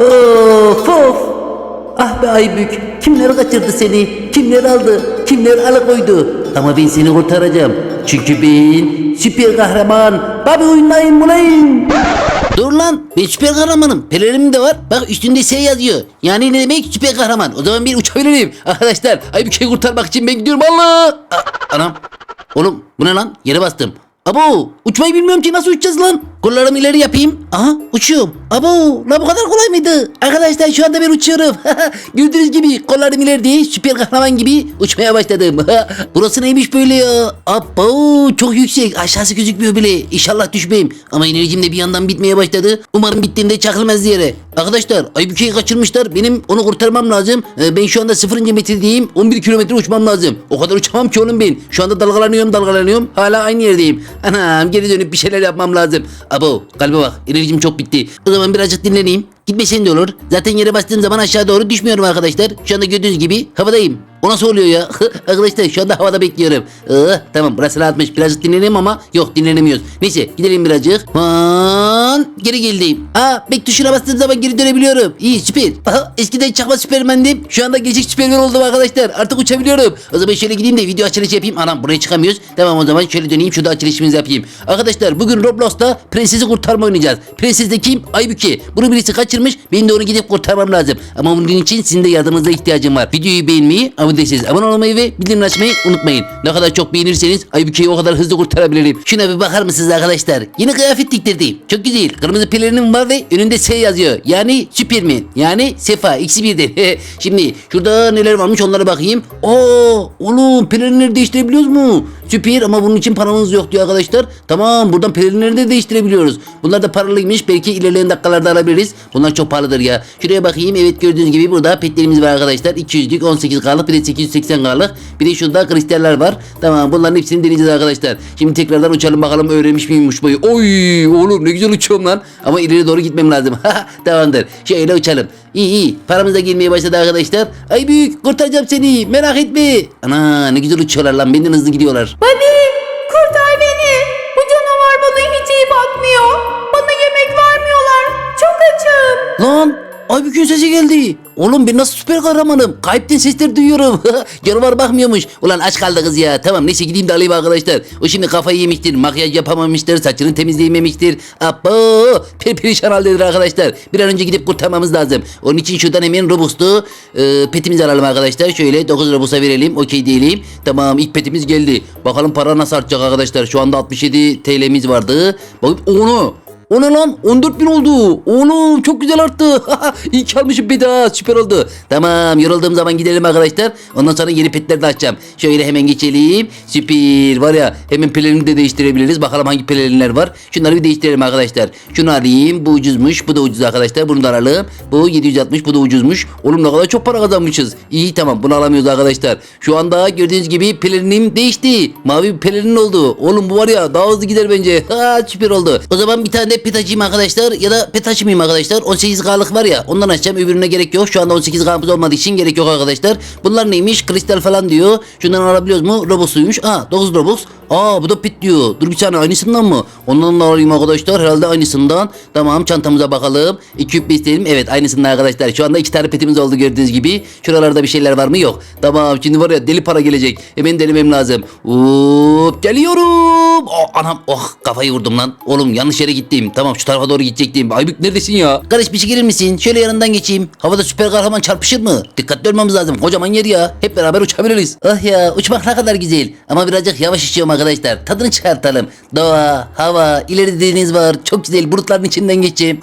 Of of. Ah be Aybük. Kimler kaçırdı seni? Kimler aldı? Kimler alıkoydu? Ama ben seni kurtaracağım. Çünkü ben süper kahraman. Babi oynayın bulayım. Dur lan ben süper kahramanım. Pelerinim de var. Bak üstünde S yazıyor. Yani ne demek süper kahraman. O zaman ben uçabilirim. Arkadaşlar Aybük'ü kurtarmak için ben gidiyorum. Allah. Anam. Oğlum bu ne lan? Yere bastım. Abo uçmayı bilmiyorum ki nasıl uçacağız lan? Kollarımı ileri yapayım. Aha uçuyorum. Abo la bu kadar kolay mıydı? Arkadaşlar şu anda ben uçuyorum. Gördüğünüz gibi kollarım ileride süper kahraman gibi uçmaya başladım. Burası neymiş böyle ya? Abo çok yüksek. Aşağısı gözükmüyor bile. İnşallah düşmeyeyim. Ama enerjim de bir yandan bitmeye başladı. Umarım bittiğinde çakılmaz yere. Arkadaşlar Aybüke'yi kaçırmışlar. Benim onu kurtarmam lazım. Ee, ben şu anda 0. metredeyim. 11 kilometre uçmam lazım. O kadar uçamam ki oğlum ben. Şu anda dalgalanıyorum dalgalanıyorum. Hala aynı yerdeyim. Anam geri dönüp bir şeyler yapmam lazım. Abo kalbe bak enerjim çok bitti. O zaman birazcık dinleneyim. Gitmesen de olur. Zaten yere bastığım zaman aşağı doğru düşmüyorum arkadaşlar. Şu anda gördüğünüz gibi havadayım. O nasıl oluyor ya? arkadaşlar şu anda havada bekliyorum. Ee, tamam burası rahatmış. Birazcık dinleneyim ama yok dinlenemiyoruz. Neyse gidelim birazcık. Aman, geri geldim. Aa bek tuşuna bastığım zaman geri dönebiliyorum. İyi süper. Aha, eskiden çakma süpermendim. Şu anda geçik süpermen oldum arkadaşlar. Artık uçabiliyorum. O zaman şöyle gideyim de video açılışı yapayım. Anam buraya çıkamıyoruz. Tamam o zaman şöyle döneyim şurada açılışımızı yapayım. Arkadaşlar bugün Roblox'ta prensesi kurtarma oynayacağız. Prenses de kim? Aybüke. Bunu birisi kaçırmış. Ben de onu gidip kurtarmam lazım. Ama bunun için sizin de yardımınıza ihtiyacım var. Videoyu beğenmeyi, abone değilseniz abone olmayı ve bildirim açmayı unutmayın. Ne kadar çok beğenirseniz Aybüke'yi o kadar hızlı kurtarabilirim. Şuna bir bakar mısınız arkadaşlar? Yeni kıyafet diktirdim. Çok güzel. Kırmızı pelerinim var ve önünde S yazıyor. Yani Superman. Yani Sefa. İkisi birden. Şimdi şurada neler varmış onlara bakayım. Oo, oğlum pelerinleri değiştirebiliyoruz mu? Süper ama bunun için paramız yok diyor arkadaşlar. Tamam buradan pelerinleri de değiştirebiliyoruz. Bunlar da paralıymış. Belki ilerleyen dakikalarda alabiliriz. Bunlar çok pahalıdır ya. Şuraya bakayım. Evet gördüğünüz gibi burada petlerimiz var arkadaşlar. 200'lük 18K'lık bir de 880K'lık. Bir de şurada kristaller var. Tamam bunların hepsini deneyeceğiz arkadaşlar. Şimdi tekrardan uçalım bakalım öğrenmiş miyim uçmayı. Oy oğlum ne güzel uçuyorum lan. Ama ileri doğru gitmem lazım. Tamamdır. Şöyle uçalım. İyi iyi. Paramız da gelmeye başladı arkadaşlar. Ay büyük kurtaracağım seni. Merak etme. Ana ne güzel uçuyorlar lan. Benden hızlı gidiyorlar. Bani kurtar beni. Bu canavar bana hiç iyi bakmıyor. Bana yemek vermiyorlar. Çok açım. Lan Aybük'ün sesi geldi. Oğlum ben nasıl süper kahramanım. Kayıpten sesler duyuyorum. Canavar bakmıyormuş. Ulan aç kaldı kız ya. Tamam neyse gideyim de alayım arkadaşlar. O şimdi kafayı yemiştir. Makyaj yapamamıştır. Saçını temizleyememiştir. Abo. Perperişan haldedir arkadaşlar. Bir an önce gidip kurtarmamız lazım. Onun için şuradan hemen Robux'tu. E, petimizi alalım arkadaşlar. Şöyle 9 Robux'a verelim. Okey diyelim. Tamam ilk petimiz geldi. Bakalım para nasıl artacak arkadaşlar. Şu anda 67 TL'miz vardı. Bakın onu. O ne lan? 14 bin oldu. Oğlum çok güzel arttı. İyi ki almışım bir daha. Süper oldu. Tamam yorulduğum zaman gidelim arkadaşlar. Ondan sonra yeni petler de açacağım. Şöyle hemen geçelim. Süper. Var ya hemen pelerini de değiştirebiliriz. Bakalım hangi pelerinler var. Şunları bir değiştirelim arkadaşlar. Şunu alayım. Bu ucuzmuş. Bu da ucuz arkadaşlar. Bunu da alalım. Bu 760. Bu da ucuzmuş. Oğlum ne kadar çok para kazanmışız. İyi tamam bunu alamıyoruz arkadaşlar. Şu anda gördüğünüz gibi pelerinim değişti. Mavi bir pelerin oldu. Oğlum bu var ya daha hızlı gider bence. Ha süper oldu. O zaman bir tane de pet açayım arkadaşlar. Ya da pet açmayayım arkadaşlar. 18K'lık var ya ondan açacağım. Öbürüne gerek yok. Şu anda 18K'mız olmadığı için gerek yok arkadaşlar. Bunlar neymiş? Kristal falan diyor. Şundan alabiliyoruz mu? Robusuymuş. Aa 9 Robux. Aa bu da pet diyor. Dur bir saniye aynısından mı? Ondan da alayım arkadaşlar. Herhalde aynısından. Tamam çantamıza bakalım. İki küp isteyelim. Evet aynısından arkadaşlar. Şu anda iki tane petimiz oldu gördüğünüz gibi. Şuralarda bir şeyler var mı? Yok. Tamam şimdi var ya deli para gelecek. Hemen denemem lazım. Hop geliyorum. Oh, anam oh kafayı vurdum lan. Oğlum yanlış yere gittim. Tamam şu tarafa doğru gidecektim. Aybük neredesin ya? Kardeş bir şey gelir misin? Şöyle yanından geçeyim. Havada süper kahraman çarpışır mı? Dikkatli olmamız lazım. Kocaman yer ya. Hep beraber uçabiliriz. Ah ya uçmak ne kadar güzel. Ama birazcık yavaş uçuyorum arkadaşlar. Tadını çıkartalım. Doğa, hava, ileride deniz var. Çok güzel bulutların içinden geçeceğim.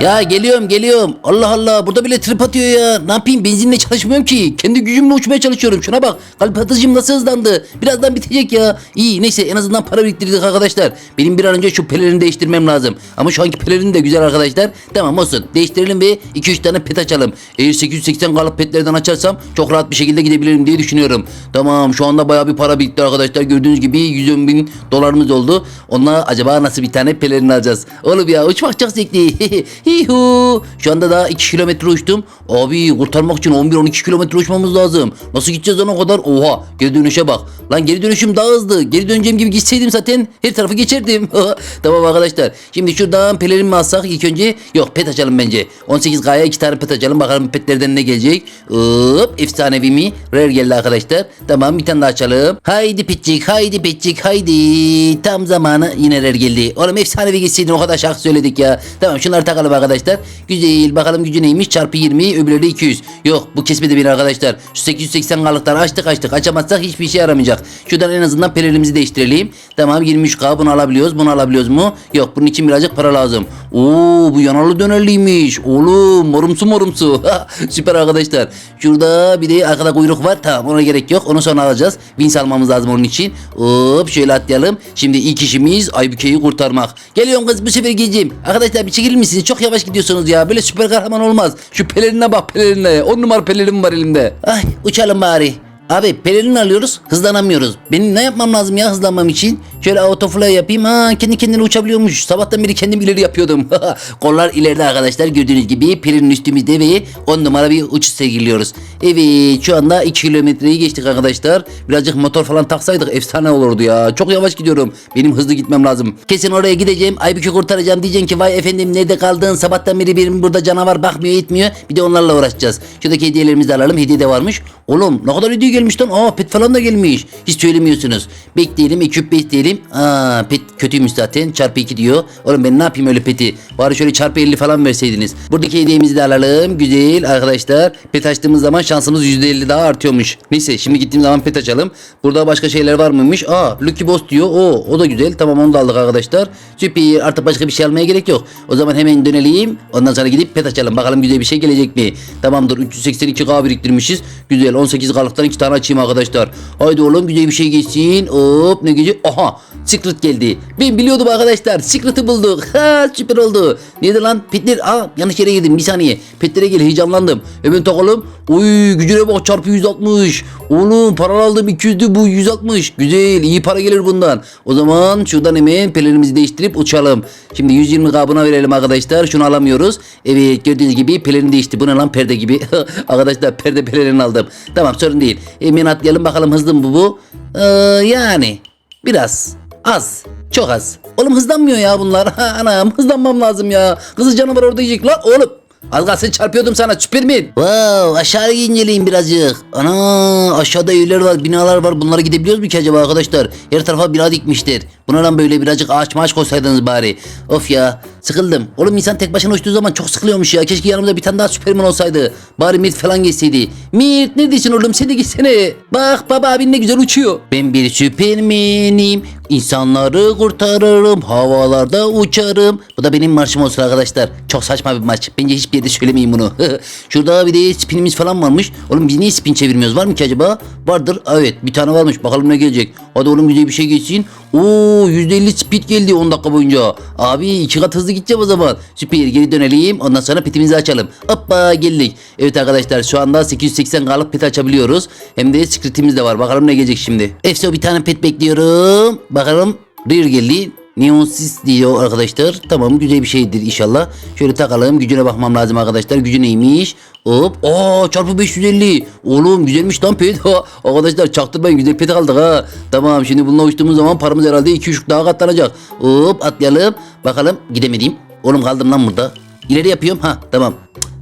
Ya geliyorum geliyorum. Allah Allah burada bile trip atıyor ya. Ne yapayım benzinle çalışmıyorum ki. Kendi gücümle uçmaya çalışıyorum. Şuna bak kalp atışım nasıl hızlandı. Birazdan bitecek ya. İyi neyse en azından para biriktirdik arkadaşlar. Benim bir an önce şu pelerini değiştirmem lazım. Ama şu anki pelerin de güzel arkadaşlar. Tamam olsun. Değiştirelim ve 2-3 tane pet açalım. Eğer 880 kalıp petlerden açarsam çok rahat bir şekilde gidebilirim diye düşünüyorum. Tamam şu anda bayağı bir para birikti arkadaşlar. Gördüğünüz gibi 110 bin dolarımız oldu. Onunla acaba nasıl bir tane pelerin alacağız? Oğlum ya uçmak çok zevkli. Hihu. Şu anda daha 2 kilometre uçtum. Abi kurtarmak için 11-12 kilometre uçmamız lazım. Nasıl gideceğiz lan o kadar? Oha geri dönüşe bak. Lan geri dönüşüm daha hızlı. Geri döneceğim gibi gitseydim zaten her tarafı geçerdim. tamam arkadaşlar. Şimdi şuradan pelerin mi alsak ilk önce? Yok pet açalım bence. 18K'ya 2 tane pet açalım. Bakalım petlerden ne gelecek. Hop efsanevi mi? Rare geldi arkadaşlar. Tamam bir tane daha açalım. Haydi petcik haydi petcik haydi. Tam zamanı yine rare geldi. Oğlum efsanevi geçseydin o kadar şarkı söyledik ya. Tamam şunları takalım arkadaşlar. Güzel bakalım gücü neymiş? Çarpı 20 öbürleri de 200. Yok bu kesmedi beni arkadaşlar. Şu 880 kalıkları açtık açtık. Açamazsak hiçbir işe yaramayacak. Şuradan en azından pelerimizi değiştirelim. Tamam 23K bunu alabiliyoruz. Bunu alabiliyoruz mu? Yok bunun için birazcık para lazım. Oo bu yanarlı dönerliymiş. Oğlum morumsu morumsu. Süper arkadaşlar. Şurada bir de arkada kuyruk var. Tamam ona gerek yok. Onu sonra alacağız. Wins almamız lazım onun için. Hop şöyle atlayalım. Şimdi ilk işimiz Aybüke'yi kurtarmak. Geliyorum kız bu sefer geleceğim. Arkadaşlar bir çekilir misiniz? Çok yavaş gidiyorsunuz ya. Böyle süper kahraman olmaz. Şu pelerine bak pelerine. On numara pelerim var elimde. Ay uçalım bari. Abi pelerin alıyoruz hızlanamıyoruz. Benim ne yapmam lazım ya hızlanmam için? Şöyle autofly yapayım. Ha kendi kendine uçabiliyormuş. Sabahtan beri kendim ileri yapıyordum. Kollar ileride arkadaşlar gördüğünüz gibi pelerin üstümüzde ve 10 numara bir uçuş sergiliyoruz. Evet şu anda 2 kilometreyi geçtik arkadaşlar. Birazcık motor falan taksaydık efsane olurdu ya. Çok yavaş gidiyorum. Benim hızlı gitmem lazım. Kesin oraya gideceğim. Aybük'ü kurtaracağım. Diyeceksin ki vay efendim nerede kaldın? Sabahtan beri benim burada canavar bakmıyor etmiyor. Bir de onlarla uğraşacağız. Şuradaki hediyelerimizi alalım. Hediye de varmış. Oğlum ne kadar hediye gelmiş lan. Aa pet falan da gelmiş. Hiç söylemiyorsunuz. Bekleyelim ekip bekleyelim. Aa pet kötüymüş zaten. Çarpı 2 diyor. Oğlum ben ne yapayım öyle peti? Bari şöyle çarpı 50 falan verseydiniz. Buradaki hediyemizi de alalım. Güzel arkadaşlar. Pet açtığımız zaman şansımız %50 daha artıyormuş. Neyse şimdi gittiğim zaman pet açalım. Burada başka şeyler var mıymış? Aa Lucky Boss diyor. O o da güzel. Tamam onu da aldık arkadaşlar. Süper. Artık başka bir şey almaya gerek yok. O zaman hemen dönelim. Ondan sonra gidip pet açalım. Bakalım güzel bir şey gelecek mi? Tamamdır. 382k biriktirmişiz. Güzel. 18 kalıktan 2 tane açayım arkadaşlar. Haydi oğlum güzel bir şey geçsin. Hop ne gelecek? Aha. Secret geldi. Ben biliyordum arkadaşlar. Secret'ı bulduk. Ha süper oldu. Neydi lan? Petler. Aa yanlış yere girdim. Bir saniye. Petlere gel heyecanlandım. Hemen takalım. Oy gücüne bak çarpı 160. Oğlum para aldım 200'dü bu 160. Güzel iyi para gelir bundan. O zaman şuradan hemen pelerimizi değiştirip uçalım. Şimdi 120 kabına verelim arkadaşlar. Şunu alamıyoruz. Evet gördüğünüz gibi pelerin değişti. Bu ne lan perde gibi. arkadaşlar perde pelerini aldım. Tamam sorun değil. Hemen atlayalım bakalım hızlı mı bu? Ee, yani biraz. Az. Çok az. Oğlum hızlanmıyor ya bunlar. Ha, anam hızlanmam lazım ya. Kızı canavar orada yiyecek lan oğlum. Az kalsın çarpıyordum sana Süpermin. Wow aşağı inceleyeyim birazcık. Ana aşağıda evler var binalar var bunlara gidebiliyoruz mu ki acaba arkadaşlar? Her tarafa bina dikmiştir. Buna lan böyle birazcık ağaç maaş koysaydınız bari. Of ya sıkıldım. Oğlum insan tek başına uçtuğu zaman çok sıkılıyormuş ya. Keşke yanımda bir tane daha Süperman olsaydı. Bari Mirt falan geçseydi. Mirt neredesin oğlum sen de gitsene. Bak baba abin ne güzel uçuyor. Ben bir Süpermen'im. İnsanları kurtarırım. Havalarda uçarım. Bu da benim marşım olsun arkadaşlar. Çok saçma bir maç. Bence hiçbir yerde söylemeyin bunu. Şurada bir de spinimiz falan varmış. Oğlum biz niye spin çevirmiyoruz? Var mı ki acaba? Vardır. Evet bir tane varmış. Bakalım ne gelecek. Hadi oğlum güzel bir şey geçsin. Oo %50 speed geldi 10 dakika boyunca. Abi iki kat hızlı gideceğim o zaman. Süper geri dönelim. Ondan sonra petimizi açalım. Hoppa geldik. Evet arkadaşlar şu anda 880 kalıp pet açabiliyoruz. Hem de secretimiz de var. Bakalım ne gelecek şimdi. Efso bir tane pet bekliyorum. Bakalım. Rear geldi. Neonsis diyor arkadaşlar. Tamam güzel bir şeydir inşallah. Şöyle takalım. Gücüne bakmam lazım arkadaşlar. Gücü neymiş? Hop. Aa çarpı 550. Oğlum güzelmiş lan pet. Arkadaşlar çaktırmayın güzel pet aldık ha. Tamam şimdi bununla uçtuğumuz zaman paramız herhalde 2-3 daha katlanacak. Hop atlayalım. Bakalım gidemedim. Oğlum kaldım lan burada. İleri yapıyorum. Ha tamam.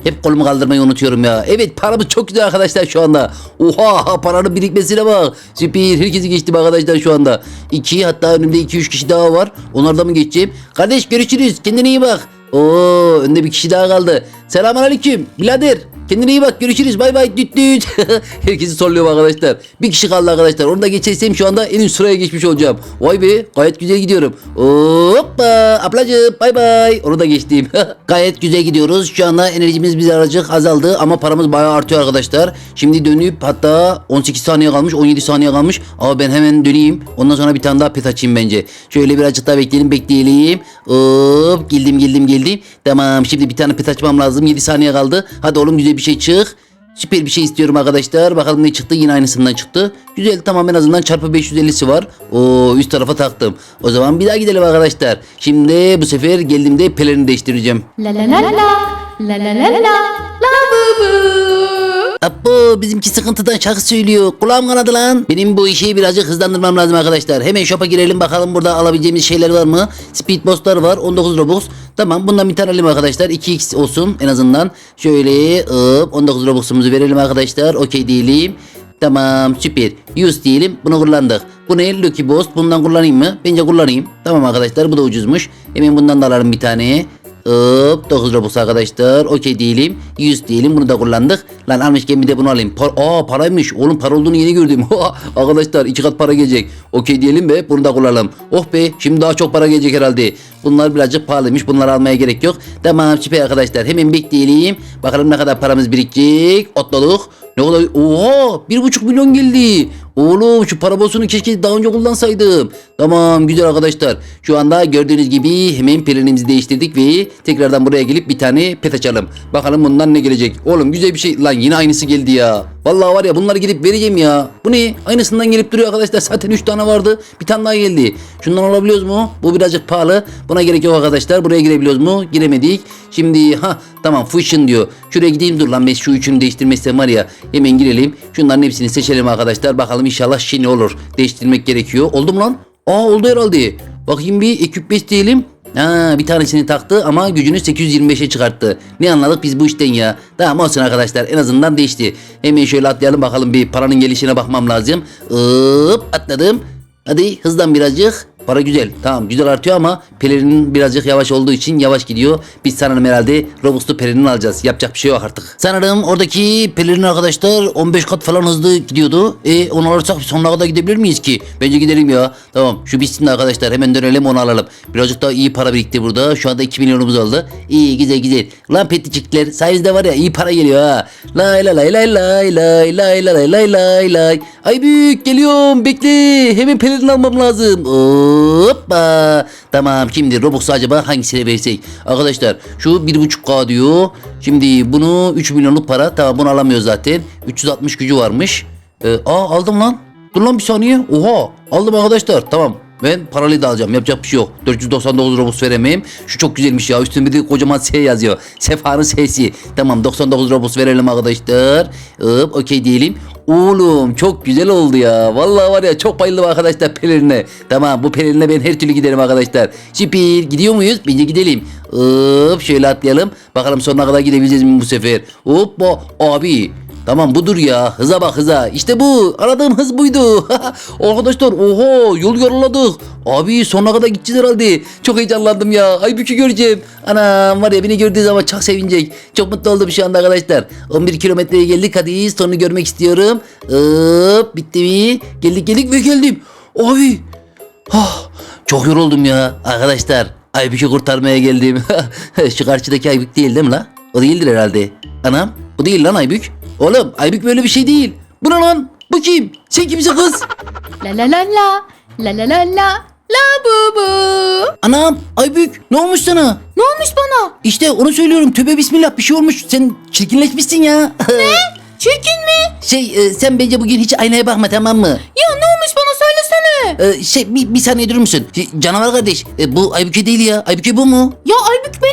Hep kolumu kaldırmayı unutuyorum ya. Evet paramız çok güzel arkadaşlar şu anda. Oha paranın birikmesine bak. Süper herkesi geçtim arkadaşlar şu anda. 2 hatta önümde 2-3 kişi daha var. Onlardan mı geçeceğim? Kardeş görüşürüz. Kendine iyi bak. Oo önde bir kişi daha kaldı. Selamun aleyküm birader. Kendine iyi bak görüşürüz bay bay düt düt. Herkesi sorluyorum arkadaşlar. Bir kişi kaldı arkadaşlar. Onu da geçersem şu anda en üst sıraya geçmiş olacağım. Vay be gayet güzel gidiyorum. Hoppa ablacığım bay bay. Onu da geçtim. gayet güzel gidiyoruz. Şu anda enerjimiz birazcık azaldı ama paramız bayağı artıyor arkadaşlar. Şimdi dönüp hatta 18 saniye kalmış 17 saniye kalmış. Ama ben hemen döneyim. Ondan sonra bir tane daha pet açayım bence. Şöyle birazcık daha bekleyelim bekleyelim. Hop geldim geldim geldim. Tamam şimdi bir tane pet açmam lazım. 7 saniye kaldı. Hadi oğlum güzel bir şey çık. Süper bir şey istiyorum arkadaşlar. Bakalım ne çıktı? Yine aynısından çıktı. Güzel tamam en azından çarpı 550'si var. O üst tarafa taktım. O zaman bir daha gidelim arkadaşlar. Şimdi bu sefer geldiğimde pelerini değiştireceğim. La la la la la la la la la bu bu. Apo bizimki sıkıntıdan şarkı söylüyor. Kulağım kanadı lan. Benim bu işi birazcık hızlandırmam lazım arkadaşlar. Hemen shop'a girelim bakalım burada alabileceğimiz şeyler var mı? Speed boostlar var 19 Robux. Tamam bundan bir tane alayım arkadaşlar. 2x olsun en azından. Şöyle ıp, 19 Robux'umuzu verelim arkadaşlar. Okey diyelim. Tamam süper. Use diyelim. Bunu kullandık. Bu ne? Lucky Boost. Bundan kullanayım mı? Bence kullanayım. Tamam arkadaşlar bu da ucuzmuş. Hemen bundan da alalım bir tane. Hop 9 Robux arkadaşlar. Okey diyelim. 100 diyelim. Bunu da kullandık. Lan almışken bir de bunu alayım. Par Aa paraymış. Oğlum para olduğunu yeni gördüm. arkadaşlar iki kat para gelecek. Okey diyelim ve bunu da kullanalım. Oh be şimdi daha çok para gelecek herhalde. Bunlar birazcık pahalıymış. Bunları almaya gerek yok. Tamam süper arkadaşlar. Hemen bekleyelim. Bakalım ne kadar paramız birikecek. Otladık. Ne kadar? Oha! Bir buçuk milyon geldi. Oğlum şu para bosunu keşke daha önce kullansaydım. Tamam güzel arkadaşlar. Şu anda gördüğünüz gibi hemen pelerimizi değiştirdik ve tekrardan buraya gelip bir tane pet açalım. Bakalım bundan ne gelecek. Oğlum güzel bir şey. Lan yine aynısı geldi ya. Vallahi var ya bunları gidip vereceğim ya. Bu ne? Aynısından gelip duruyor arkadaşlar. Zaten 3 tane vardı. Bir tane daha geldi. Şundan alabiliyoruz mu? Bu birazcık pahalı. Buna gerek yok arkadaşlar. Buraya girebiliyoruz mu? Giremedik. Şimdi ha tamam fusion diyor. Şuraya gideyim dur lan ben şu üçünü değiştirmezsem var ya. Hemen girelim. Şunların hepsini seçelim arkadaşlar. Bakalım inşallah şimdi olur. Değiştirmek gerekiyor. Oldu mu lan? Aa oldu herhalde. Bakayım bir ekip 5 diyelim. Ha, bir tanesini taktı ama gücünü 825'e çıkarttı. Ne anladık biz bu işten ya? Tamam olsun arkadaşlar en azından değişti. Hemen şöyle atlayalım bakalım bir paranın gelişine bakmam lazım. Hop atladım. Hadi hızdan birazcık. Para güzel. Tamam güzel artıyor ama pelerinin birazcık yavaş olduğu için yavaş gidiyor. Biz sanırım herhalde Robux'lu pelerini alacağız. Yapacak bir şey yok artık. Sanırım oradaki pelerin arkadaşlar 15 kat falan hızlı gidiyordu. E onu alırsak sonuna kadar gidebilir miyiz ki? Bence gidelim ya. Tamam şu bitsin de arkadaşlar hemen dönelim onu alalım. Birazcık daha iyi para birikti burada. Şu anda 2 milyonumuz oldu. İyi güzel güzel. Lan peticikler sayenizde var ya iyi para geliyor ha. Lay lay lay lay lay lay lay lay lay lay lay. Ay büyük geliyorum bekle. Hemen pelerin almam lazım. Hoppa. Tamam şimdi Robux'u acaba hangisine versek? Arkadaşlar şu 1.5K diyor. Şimdi bunu 3 milyonluk para. Tamam bunu alamıyor zaten. 360 gücü varmış. Ee, aa aldım lan. Dur lan bir saniye. Oha aldım arkadaşlar. Tamam. Ben paralıyı da alacağım. Yapacak bir şey yok. 499 Robux veremeyim. Şu çok güzelmiş ya. Üstünde bir de kocaman S yazıyor. Sefa'nın S'si. Tamam 99 Robux verelim arkadaşlar. Hop okey diyelim. Oğlum çok güzel oldu ya. Vallahi var ya çok bayıldım arkadaşlar pelerine. Tamam bu pelerine ben her türlü giderim arkadaşlar. Süper gidiyor muyuz? Bence gidelim. Hop şöyle atlayalım. Bakalım sonuna kadar gidebileceğiz mi bu sefer? Hoppa abi. Tamam budur ya. Hıza bak hıza. İşte bu. Aradığım hız buydu. Arkadaşlar oho yol yoruladık. Abi sonuna kadar gideceğiz herhalde. Çok heyecanlandım ya. Aybük'ü göreceğim. Anam var ya beni gördüğü zaman çok sevinecek. Çok mutlu oldum şu anda arkadaşlar. 11 kilometreye geldik. Hadi sonunu görmek istiyorum. Hop bitti mi? Geldik geldik ve geldim. Abi. Ah, çok yoruldum ya. Arkadaşlar Aybük'ü kurtarmaya geldim. şu karşıdaki Aybük değil değil mi la? O değildir herhalde. Anam bu değil lan Aybük. Oğlum Aybük böyle bir şey değil. Bu ne lan? Bu kim? Sen kimsin kız? La la la la. La la la la. La bu bu. Anam Aybük ne olmuş sana? Ne olmuş bana? İşte onu söylüyorum. Tövbe bismillah bir şey olmuş. Sen çirkinleşmişsin ya. ne? Çirkin mi? Şey e, sen bence bugün hiç aynaya bakma tamam mı? Ya ne olmuş bana söylesene. E, şey bir, bir saniye durur musun? Şey, canavar kardeş e, bu Aybüke değil ya. Aybüke bu mu? Ya Aybük be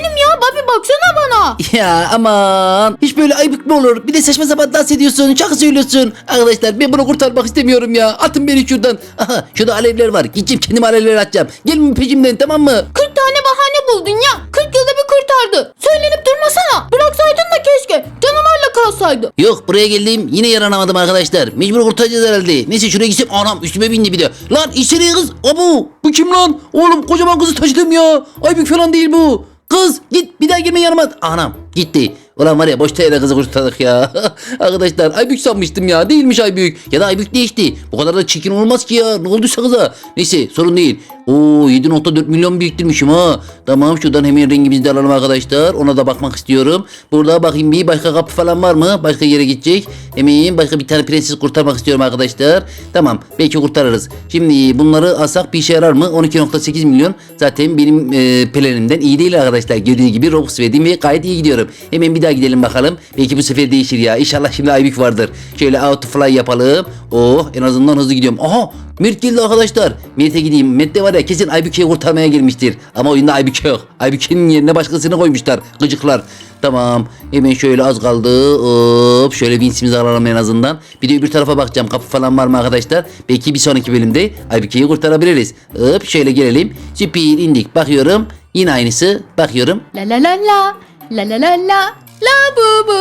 baksana bana. Ya aman hiç böyle Aybük mü olur? Bir de saçma sapan dans ediyorsun, şarkı söylüyorsun. Arkadaşlar ben bunu kurtarmak istemiyorum ya. Atın beni şuradan. Aha şurada alevler var. Gideceğim kendim alevler atacağım. Gelin peşimden tamam mı? 40 tane bahane buldun ya. 40 yılda bir kurtardı. Söylenip durmasana. Bıraksaydın da keşke. Canavarla kalsaydı. Yok buraya geldim yine yaranamadım arkadaşlar. Mecbur kurtaracağız herhalde. Neyse şuraya gitsem anam üstüme bindi bir de. Lan içeriye kız. Abu bu kim lan? Oğlum kocaman kızı taşıdım ya. Aybük falan değil bu. Kız git bir daha girme yanıma. Anam gitti. Ulan var ya boşta yere kızı kurtardık ya. Arkadaşlar Aybük sanmıştım ya. Değilmiş Aybük. Ya da Aybük değişti. Bu kadar da çirkin olmaz ki ya. Ne olduysa kıza. Neyse sorun değil. Oo 7.4 milyon biriktirmişim ha. Tamam şuradan hemen rengimizi de alalım arkadaşlar. Ona da bakmak istiyorum. Burada bakayım bir başka kapı falan var mı? Başka yere gidecek. Hemen başka bir tane prenses kurtarmak istiyorum arkadaşlar. Tamam belki kurtarırız. Şimdi bunları alsak bir işe yarar mı? 12.8 milyon. Zaten benim e, planimden iyi değil arkadaşlar. Gördüğünüz gibi Robux verdim ve gayet iyi gidiyorum. Hemen bir daha gidelim bakalım. Belki bu sefer değişir ya. İnşallah şimdi Aybük vardır. Şöyle auto fly yapalım. Oh en azından hızlı gidiyorum. Aha Mert geldi arkadaşlar. Mert'e gideyim. Mert de var ya kesin Aybüke'yi kurtarmaya gelmiştir. Ama oyunda Aybüke yok. Aybüke'nin yerine başkasını koymuşlar. Gıcıklar. Tamam. Hemen şöyle az kaldı. Hop. Şöyle vinsimizi alalım en azından. Bir de öbür tarafa bakacağım. Kapı falan var mı arkadaşlar? Belki bir sonraki bölümde Aybüke'yi kurtarabiliriz. Hop. Şöyle gelelim. Süper indik. Bakıyorum. Yine aynısı. Bakıyorum. La la la la. La la la la. La bu bu.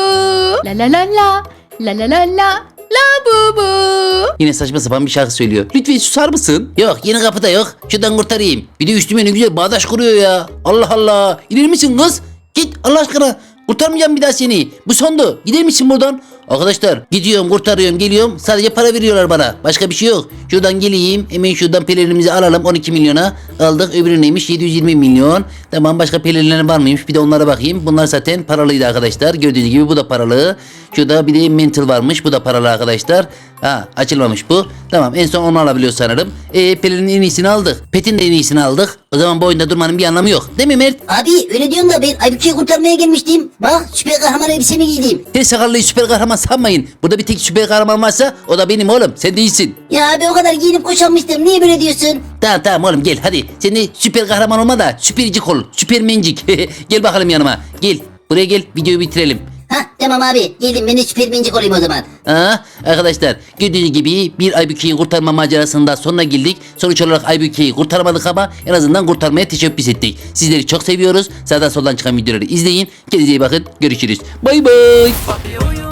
La la la la. La la la la. Bu. Yine saçma sapan bir şarkı söylüyor. Lütfen susar mısın? Yok yeni kapıda yok. Şuradan kurtarayım. Bir de üstüme ne güzel bağdaş kuruyor ya. Allah Allah. İner misin kız? Git Allah aşkına. Kurtarmayacağım bir daha seni. Bu sondu. Gider misin buradan? Arkadaşlar gidiyorum kurtarıyorum geliyorum. Sadece para veriyorlar bana. Başka bir şey yok. Şuradan geleyim. Hemen şuradan pelerinimizi alalım. 12 milyona aldık. Öbürü neymiş? 720 milyon. Tamam başka pelerinlerin var mıymış? Bir de onlara bakayım. Bunlar zaten paralıydı arkadaşlar. Gördüğünüz gibi bu da paralı. Şurada bir de mental varmış. Bu da paralı arkadaşlar. Ha açılmamış bu. Tamam en son onu alabiliyoruz sanırım. E Pelin'in en iyisini aldık. Pet'in de en iyisini aldık. O zaman bu oyunda durmanın bir anlamı yok. Değil mi Mert? Abi öyle diyorsun da ben Aybüke'yi kurtarmaya gelmiştim. Bak süper kahraman elbisemi giydim. Her sakallıyı süper kahraman sanmayın. Burada bir tek süper kahraman varsa o da benim oğlum. Sen değilsin. Ya abi o kadar giyinip kuşanmıştım. Niye böyle diyorsun? Tamam tamam oğlum gel hadi. Sen de süper kahraman olma da süpercik ol. Süpermencik. gel bakalım yanıma. Gel. Buraya gel videoyu bitirelim. Hah tamam abi. Gelin ben de süper mincik olayım o zaman. Ha, arkadaşlar gördüğünüz gibi bir Aybüke'yi kurtarma macerasında sonuna geldik. Sonuç olarak Aybüke'yi kurtaramadık ama en azından kurtarmaya teşebbüs ettik. Sizleri çok seviyoruz. Sağdan soldan çıkan videoları izleyin. Kendinize iyi bakın. Görüşürüz. Bay bay.